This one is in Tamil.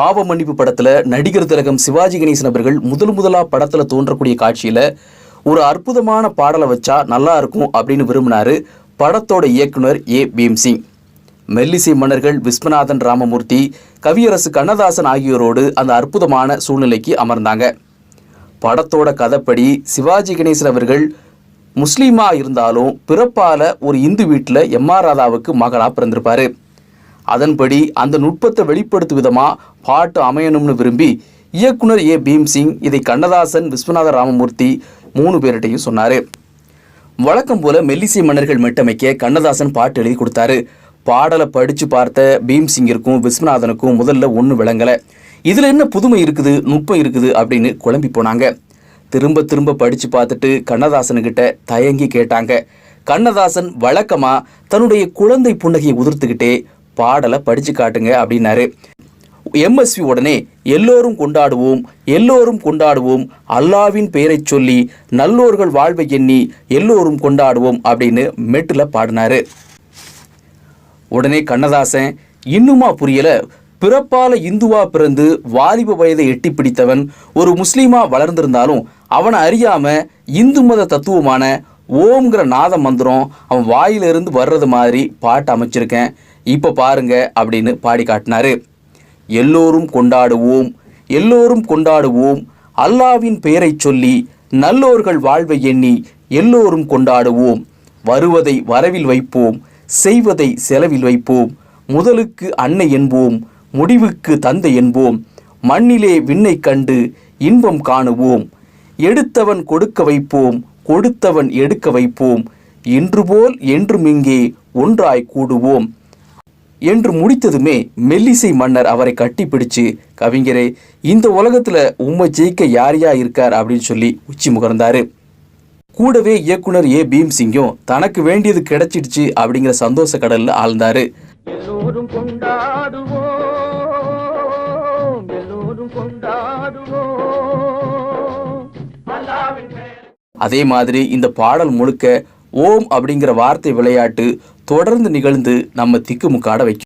பாவ மன்னிப்பு படத்தில் நடிகர் திலகம் சிவாஜி கணேசன் அவர்கள் முதல் முதலாக படத்தில் தோன்றக்கூடிய காட்சியில் ஒரு அற்புதமான பாடலை வச்சா நல்லா இருக்கும் அப்படின்னு விரும்பினாரு படத்தோட இயக்குனர் ஏ பீம்சிங். மெல்லிசை மன்னர்கள் விஸ்வநாதன் ராமமூர்த்தி கவியரசு கண்ணதாசன் ஆகியோரோடு அந்த அற்புதமான சூழ்நிலைக்கு அமர்ந்தாங்க. படத்தோட கதைப்படி சிவாஜி கணேசன் அவர்கள் முஸ்லீமாக இருந்தாலும் பிறப்பால ஒரு இந்து வீட்டில் எம்ஆர் ராதாவுக்கு மகளாக பிறந்திருப்பார். அதன்படி அந்த நுட்பத்தை வெளிப்படுத்தும் விதமாக பாட்டு அமையணும்னு விரும்பி இயக்குனர் ஏ பீம்சிங் இதை கண்ணதாசன் விஸ்வநாத ராமமூர்த்தி மூணு பேர்கிட்டையும் சொன்னார். வழக்கம் போல மெல்லிசை மன்னர்கள் மெட்டமைக்க கண்ணதாசன் பாட்டு எழுதி கொடுத்தாரு. பாடலை படித்து பார்த்த பீம்சிங்கிற்கும் விஸ்வநாதனுக்கும் முதல்ல ஒன்றும் விளங்கலை. இதில் என்ன புதுமை இருக்குது நுட்பம் இருக்குது அப்படின்னு குழம்பி போனாங்க. திரும்ப திரும்ப படித்து பார்த்துட்டு கண்ணதாசனுக்கிட்ட தயங்கி கேட்டாங்க. கண்ணதாசன் வழக்கமாக தன்னுடைய குழந்தை புன்னகையை உதிர்த்துக்கிட்டே பாடலை படித்து காட்டுங்க அப்படின்னாரு. எம்எஸ்வி உடனே எல்லோரும் கொண்டாடுவோம் எல்லோரும் கொண்டாடுவோம் அல்லாவின் பெயரைச் சொல்லி நல்லோர்கள் வாழ்வை எண்ணி எல்லோரும் கொண்டாடுவோம் அப்படின்னு மெட்டில் பாடினாரு. உடனே கண்ணதாசன் இன்னுமா புரியல பிறப்பால இந்துவா பிறந்து வாலிப வயதை எட்டி பிடித்தவன் ஒரு முஸ்லீமா வளர்ந்திருந்தாலும் அவனை அறியாம இந்து மத தத்துவமான ஓம்ங்கிற நாத மந்திரம் அவன் வாயிலிருந்து வர்றது மாதிரி பாட்டு அமைச்சிருக்கேன். இப்போ பாருங்க அப்படின்னு பாடி காட்டினாரு. எல்லோரும் கொண்டாடுவோம் எல்லோரும் கொண்டாடுவோம் அல்லாவின் பெயரைச் சொல்லி நல்லோர்கள் வாழ்வை எண்ணி எல்லோரும் கொண்டாடுவோம். வருவதை வரவில் வைப்போம் செய்வதை செலவில் வைப்போம். முதலுக்கு அன்னை என்போம் முடிவுக்கு தந்தை என்போம். மண்ணிலே விண்ணை கண்டு இன்பம் காணுவோம். எடுத்தவன் கொடுக்க வைப்போம் கொடுத்தவன் எடுக்க வைப்போம். இன்று போல் என்றும் இங்கே ஒன்றாய் கூடுவோம். என்று முடித்ததுமே மெல்லிசை மன்னர் அவரை கட்டிப்பிடிச்சு கவிஞரே இந்த உலகத்துல உம்மை ஜெயிக்க யார் யா இருக்கார்? அப்படின்னு சொல்லி உச்சி முகர்ந்தாரு. கூடவே இயக்குனர் ஏ. பீம் சிங்கும் தனக்கு வேண்டியது கிடைச்சிடுச்சு அப்படிங்கிற சந்தோஷ கடல்ல ஆழ்ந்தாரு. அதே மாதிரி இந்த பாடல் முழுக்க ஓம் அப்படிங்கிற வார்த்தை விளையாட்டு தொடர்ந்து நிகழ்ந்து நம்ம திக்குமுக்காட வைக்கும்.